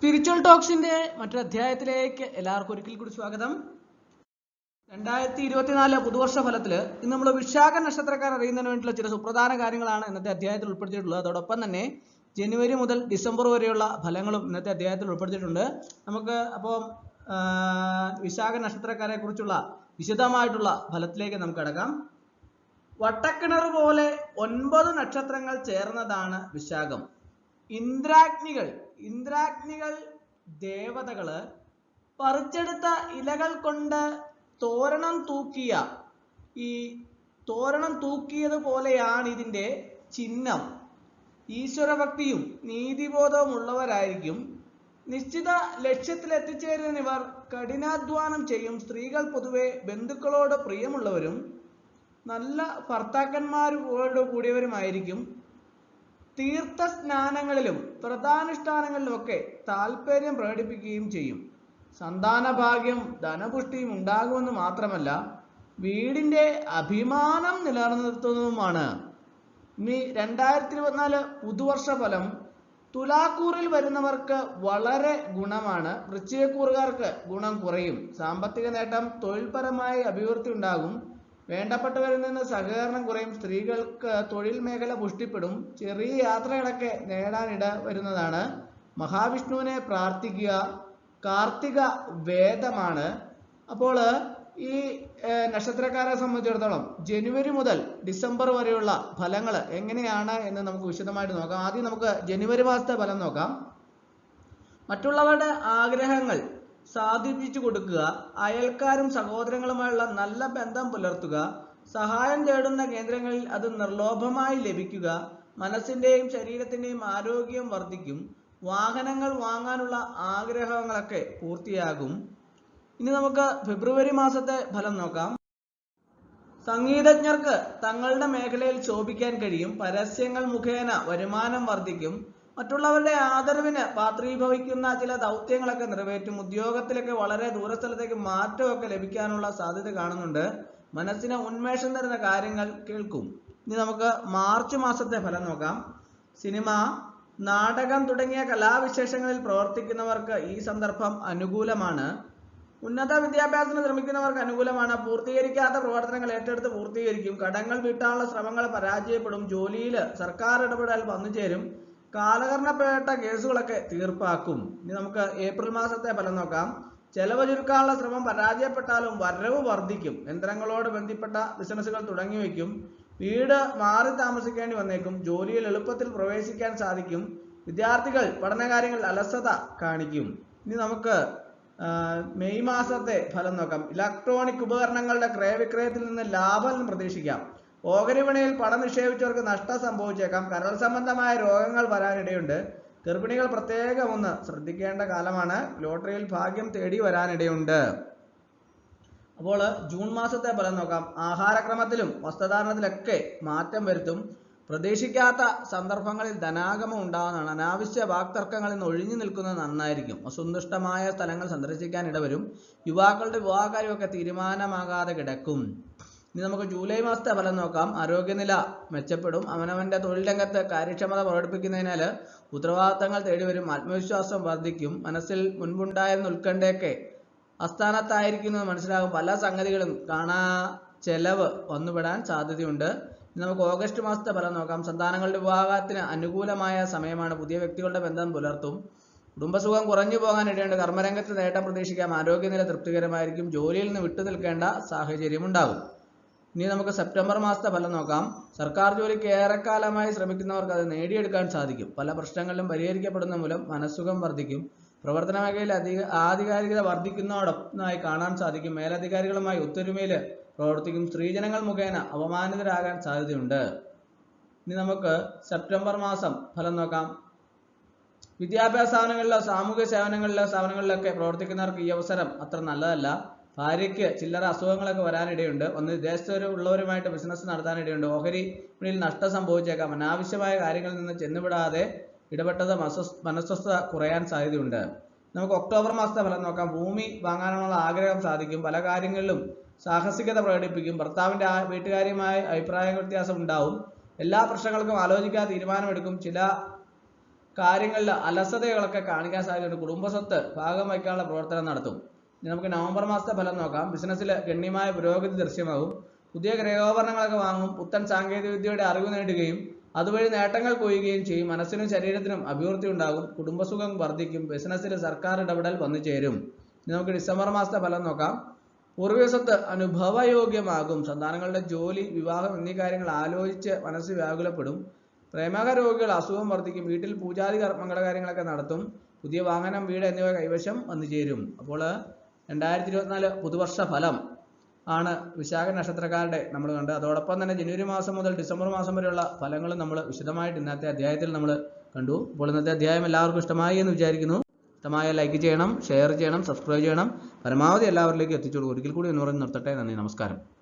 Spiritual ടോക്സിന്റെ മറ്റൊരു അധ്യായത്തിലേക്ക് എല്ലാവർക്കും ഒരിക്കൽ കൂടി സ്വാഗതം. രണ്ടായിരത്തി ഇരുപത്തിനാല് പുതുവർഷ ഫലത്തിൽ ഇന്ന് നമ്മൾ വിശാഖ നക്ഷത്രക്കാർ അറിയുന്നതിന് വേണ്ടിയുള്ള ചില സുപ്രധാന കാര്യങ്ങളാണ് ഇന്നത്തെ അധ്യായത്തിൽ ഉൾപ്പെടുത്തിയിട്ടുള്ളത്. അതോടൊപ്പം തന്നെ ജനുവരി മുതൽ ഡിസംബർ വരെയുള്ള ഫലങ്ങളും ഇന്നത്തെ അധ്യായത്തിൽ ഉൾപ്പെടുത്തിയിട്ടുണ്ട്. നമുക്ക് അപ്പോൾ വിശാഖ നക്ഷത്രക്കാരെ കുറിച്ചുള്ള വിശദമായിട്ടുള്ള ഫലത്തിലേക്ക് നമുക്ക് കടക്കാം. വട്ടക്കിണർ പോലെ ഒൻപത് നക്ഷത്രങ്ങൾ ചേർന്നതാണ് വിശാഖം. ഇന്ദ്രാഗ്നികൾ ഇന്ദ്രാഗ്നികൾ ദേവതകൾ പറിച്ചെടുത്ത ഇലകൾ കൊണ്ട് തോരണം തൂക്കിയ ഈ തോരണം തൂക്കിയത് പോലെയാണ് ഇതിന്റെ ചിഹ്നം. ഈശ്വരഭക്തിയും നീതിബോധവും ഉള്ളവരായിരിക്കും. നിശ്ചിത ലക്ഷ്യത്തിൽ എത്തിച്ചേരുന്നവർ കഠിനാധ്വാനം ചെയ്യും. സ്ത്രീകൾ പൊതുവെ ബന്ധുക്കളോട് പ്രിയമുള്ളവരും നല്ല ഭർത്താക്കന്മാരോട് കൂടിയവരുമായിരിക്കും. തീർത്ഥ സ്നാനങ്ങളിലും വ്രതാനുഷ്ഠാനങ്ങളിലുമൊക്കെ താല്പര്യം പ്രകടിപ്പിക്കുകയും ചെയ്യും. സന്താന ഭാഗ്യം ധനപുഷ്ടിയും ഉണ്ടാകുമെന്ന് മാത്രമല്ല വീടിന്റെ അഭിമാനം നിലനിർത്തുന്നതുമാണ്. ഇനി രണ്ടായിരത്തി ഇരുപത്തിനാല് പുതുവർഷ ഫലം തുലാക്കൂറിൽ വരുന്നവർക്ക് വളരെ ഗുണമാണ്. വൃശ്ചികക്കൂറുകാർക്ക് ഗുണം കുറയും. സാമ്പത്തിക നേട്ടം തൊഴിൽപരമായ അഭിവൃദ്ധി ഉണ്ടാകും. വേണ്ടപ്പെട്ടവരിൽ നിന്ന് സഹകരണം കുറയും സ്ത്രീകൾക്ക് തൊഴിൽ മേഖല പുഷ്ടിപ്പെടും ചെറിയ യാത്രകളൊക്കെ നേടാനിട വരുന്നതാണ്. മഹാവിഷ്ണുവിനെ പ്രാർത്ഥിക്കുക കാർത്തിക വേദമാണ്. അപ്പോൾ ഈ നക്ഷത്രക്കാരെ സംബന്ധിച്ചിടത്തോളം ജനുവരി മുതൽ ഡിസംബർ വരെയുള്ള ഫലങ്ങൾ എങ്ങനെയാണ് എന്ന് നമുക്ക് വിശദമായിട്ട് നോക്കാം. ആദ്യം നമുക്ക് ജനുവരി മാസത്തെ ഫലം നോക്കാം. മറ്റുള്ളവരുടെ ആഗ്രഹങ്ങൾ സാധിപ്പിച്ചു കൊടുക്കുക അയൽക്കാരും സഹോദരങ്ങളുമായുള്ള നല്ല ബന്ധം പുലർത്തുക സഹായം തേടുന്ന കേന്ദ്രങ്ങളിൽ അത് നിർലോഭമായി ലഭിക്കുക മനസ്സിന്റെയും ശരീരത്തിന്റെയും ആരോഗ്യം വർദ്ധിക്കും വാഹനങ്ങൾ വാങ്ങാനുള്ള ആഗ്രഹങ്ങളൊക്കെ പൂർത്തിയാകും. ഇനി നമുക്ക് ഫെബ്രുവരി മാസത്തെ ഫലം നോക്കാം. സംഗീതജ്ഞർക്ക് തങ്ങളുടെ മേഖലയിൽ ശോഭിക്കാൻ കഴിയും പരസ്യങ്ങൾ മുഖേന വരുമാനം വർദ്ധിക്കും മറ്റുള്ളവരുടെ ആദരവിന് പാത്രീഭവിക്കുന്ന ചില ദൗത്യങ്ങളൊക്കെ നിറവേറ്റും ഉദ്യോഗത്തിലൊക്കെ വളരെ ദൂരസ്ഥലത്തേക്ക് മാറ്റമൊക്കെ ലഭിക്കാനുള്ള സാധ്യത കാണുന്നുണ്ട്. മനസ്സിന് ഉന്മേഷം തരുന്ന കാര്യങ്ങൾ കേൾക്കും. ഇനി നമുക്ക് മാർച്ച് മാസത്തെ ഫലം നോക്കാം. സിനിമ നാടകം തുടങ്ങിയ കലാവിശേഷങ്ങളിൽ പ്രവർത്തിക്കുന്നവർക്ക് ഈ സന്ദർഭം അനുകൂലമാണ്. ഉന്നത വിദ്യാഭ്യാസത്തിന് ശ്രമിക്കുന്നവർക്ക് അനുകൂലമാണ്. പൂർത്തീകരിക്കാത്ത പ്രവർത്തനങ്ങൾ ഏറ്റെടുത്ത് പൂർത്തീകരിക്കും. കടങ്ങൾ വീട്ടാനുള്ള ശ്രമങ്ങൾ പരാജയപ്പെടും. ജോലിയിൽ സർക്കാർ ഇടപെടൽ വന്നുചേരും. കാലഹരണപ്പെട്ട കേസുകളൊക്കെ തീർപ്പാക്കും. ഇനി നമുക്ക് ഏപ്രിൽ മാസത്തെ ഫലം നോക്കാം. ചെലവ് ചുരുക്കാനുള്ള ശ്രമം പരാജയപ്പെട്ടാലും വരവ് വർദ്ധിക്കും. യന്ത്രങ്ങളോട് ബന്ധപ്പെട്ട ബിസിനസ്സുകൾ തുടങ്ങി വയ്ക്കും. വീട് മാറി താമസിക്കേണ്ടി വന്നേക്കും. ജോലിയിൽ എളുപ്പത്തിൽ പ്രവേശിക്കാൻ സാധിക്കും. വിദ്യാർത്ഥികൾ പഠനകാര്യങ്ങളിൽ അലസത കാണിക്കും. ഇനി നമുക്ക് മെയ് മാസത്തെ ഫലം നോക്കാം. ഇലക്ട്രോണിക് ഉപകരണങ്ങളുടെ ക്രയവിക്രയത്തിൽ നിന്ന് ലാഭം പ്രതീക്ഷിക്കാം. ഓഹരി വിപണിയിൽ പണം നിക്ഷേപിച്ചവർക്ക് നഷ്ടം സംഭവിച്ചേക്കാം. കരൾ സംബന്ധമായ രോഗങ്ങൾ വരാനിടയുണ്ട്. ഗർഭിണികൾ പ്രത്യേകം ഒന്ന് ശ്രദ്ധിക്കേണ്ട കാലമാണ്. ലോട്ടറിയിൽ ഭാഗ്യം തേടി വരാനിടയുണ്ട്. അപ്പോൾ ജൂൺ മാസത്തെ ഫലം നോക്കാം. ആഹാരക്രമത്തിലും വസ്ത്രധാരണത്തിലൊക്കെ മാറ്റം വരുത്തും. പ്രതീക്ഷിക്കാത്ത സന്ദർഭങ്ങളിൽ ധനാഗമം ഉണ്ടാകുന്നതാണ് അനാവശ്യ വാക്തർക്കങ്ങളിൽ നിന്ന് ഒഴിഞ്ഞു നിൽക്കുന്നത് നന്നായിരിക്കും. അസന്തുഷ്ടമായ സ്ഥലങ്ങൾ സന്ദർശിക്കാൻ ഇടവരും. യുവാക്കളുടെ വിവാഹകാര്യമൊക്കെ തീരുമാനമാകാതെ കിടക്കും. ഇനി നമുക്ക് ജൂലൈ മാസത്തെ ഫലം നോക്കാം. ആരോഗ്യനില മെച്ചപ്പെടും. അവനവന്റെ തൊഴിൽ രംഗത്ത് കാര്യക്ഷമത പ്രകടിപ്പിക്കുന്നതിനാൽ ഉത്തരവാദിത്തങ്ങൾ തേടി വരും ആത്മവിശ്വാസം വർദ്ധിക്കും. മനസ്സിൽ മുൻപുണ്ടായിരുന്ന ഉത്കണ്ഠയൊക്കെ അസ്ഥാനത്തായിരിക്കുന്നത് മനസ്സിലാകും. പല സംഗതികളും കാണാ ചെലവ് വന്നുപെടാൻ സാധ്യതയുണ്ട്. നമുക്ക് ഓഗസ്റ്റ് മാസത്തെ ഫലം നോക്കാം. സന്താനങ്ങളുടെ വിവാഹത്തിന് അനുകൂലമായ സമയമാണ്. പുതിയ വ്യക്തികളുടെ ബന്ധം പുലർത്തും. കുടുംബസുഖം കുറഞ്ഞു പോകാൻ ഇടയുണ്ട്. കർമ്മരംഗത്ത് നേട്ടം പ്രതീക്ഷിക്കാം. ആരോഗ്യനില തൃപ്തികരമായിരിക്കും. ജോലിയിൽ നിന്ന് വിട്ടു നിൽക്കേണ്ട സാഹചര്യം ഉണ്ടാകും ഇനി നമുക്ക് സെപ്റ്റംബർ മാസത്തെ ഫലം നോക്കാം. സർക്കാർ ജോലിക്ക് ഏറെക്കാലമായി ശ്രമിക്കുന്നവർക്ക് അത് നേടിയെടുക്കാൻ സാധിക്കും. പല പ്രശ്നങ്ങളിലും പരിഹരിക്കപ്പെടുന്ന മൂലം മനസ്സുഖം വർദ്ധിക്കും. പ്രവർത്തന മേഖലയിൽ അധിക ആധികാരികത വർദ്ധിക്കുന്നതോടൊപ്പമായി കാണാൻ സാധിക്കും. മേലധികാരികളുമായി ഒത്തൊരുമയിൽ പ്രവർത്തിക്കും സ്ത്രീജനങ്ങൾ മുഖേന അപമാനിതരാകാൻ സാധ്യതയുണ്ട്. ഇനി നമുക്ക് സെപ്റ്റംബർ മാസം ഫലം നോക്കാം. വിദ്യാഭ്യാസ സ്ഥാപനങ്ങളിലോ സാമൂഹ്യ സേവനങ്ങളിലോ സ്ഥാപനങ്ങളിലൊക്കെ പ്രവർത്തിക്കുന്നവർക്ക് ഈ അവസരം അത്ര നല്ലതല്ല. ഭാര്യയ്ക്ക് ചില്ലറ അസുഖങ്ങളൊക്കെ വരാനിടയുണ്ട്. ഒന്ന് വിദേശത്തുള്ളവരുമായിട്ട് ബിസിനസ് നടത്താനിടയുണ്ട്. ഓഹരി വിപണിയിൽ നഷ്ടം സംഭവിച്ചേക്കാം. അനാവശ്യമായ കാര്യങ്ങളിൽ നിന്ന് ചെന്നുവിടാതെ ഇടപെട്ടത് മനസ്വസ്ഥ കുറയാൻ സാധ്യതയുണ്ട്. നമുക്ക് ഒക്ടോബർ മാസത്തെ ഫലം നോക്കാം. ഭൂമി വാങ്ങാനുള്ള ആഗ്രഹം സാധിക്കും. പല കാര്യങ്ങളിലും സാഹസികത പ്രകടിപ്പിക്കും. ഭർത്താവിന്റെ ആ വീട്ടുകാരുമായി അഭിപ്രായ വ്യത്യാസം ഉണ്ടാവും. എല്ലാ പ്രശ്നങ്ങൾക്കും ആലോചിക്കാതെ തീരുമാനമെടുക്കും. ചില കാര്യങ്ങളിൽ അലസതകളൊക്കെ കാണിക്കാൻ സാധ്യതയുണ്ട്. കുടുംബസ്വത്ത് ഭാഗം വയ്ക്കാനുള്ള പ്രവർത്തനം നടത്തും. നമുക്ക് നവംബർ മാസത്തെ ഫലം നോക്കാം. ബിസിനസ്സിൽ ഗണ്യമായ പുരോഗതി ദൃശ്യമാകും. പുതിയ ഗൃഹോപകരണങ്ങളൊക്കെ വാങ്ങും. പുത്തൻ സാങ്കേതിക വിദ്യയുടെ അറിവ് നേടുകയും അതുവഴി നേട്ടങ്ങൾ കൊയ്യുകയും ചെയ്യും. മനസ്സിനും ശരീരത്തിനും അഭിവൃദ്ധി ഉണ്ടാകും. കുടുംബസുഖം വർദ്ധിക്കും. ബിസിനസ്സിൽ സർക്കാർ ഇടപെടൽ വന്നു ചേരും. നമുക്ക് ഡിസംബർ മാസത്തെ ഫലം നോക്കാം. പൂർവസത്ത് അനുഭവയോഗ്യമാകും. സന്താനങ്ങളുടെ ജോലി വിവാഹം എന്നീ കാര്യങ്ങൾ ആലോചിച്ച് മനസ്സ് വ്യാകുലപ്പെടും. പ്രേമക രോഗികൾ അസുഖം വർദ്ധിക്കും. വീട്ടിൽ പൂജാതി കർമ്മങ്ങളുടെ കാര്യങ്ങളൊക്കെ നടത്തും. പുതിയ വാഹനം വീട് എന്നിവ കൈവശം വന്നു ചേരും. അപ്പോൾ രണ്ടായിരത്തി ഇരുപത്തിനാല് പുതുവർഷ ഫലം ആണ് വിശാഖ നക്ഷത്രക്കാരുടെ നമ്മൾ കണ്ടത്. അതോടൊപ്പം തന്നെ ജനുവരി മാസം മുതൽ ഡിസംബർ മാസം വരെയുള്ള ഫലങ്ങളും നമ്മൾ വിശദമായിട്ട് ഇന്നത്തെ അധ്യായത്തിൽ നമ്മൾ കണ്ടു. അപ്പോൾ ഇന്നത്തെ അധ്യായം എല്ലാവർക്കും ഇഷ്ടമായി എന്ന് വിചാരിക്കുന്നു. ഇഷ്ടമായ ലൈക്ക് ചെയ്യണം ഷെയർ ചെയ്യണം സബ്സ്ക്രൈബ് ചെയ്യണം. പരമാവധി എല്ലാവരിലേക്കും എത്തിച്ചു കൊടുക്കും ഒരിക്കൽ കൂടി എന്ന് പറഞ്ഞ് നിർത്തട്ടെ. നന്ദി നമസ്കാരം.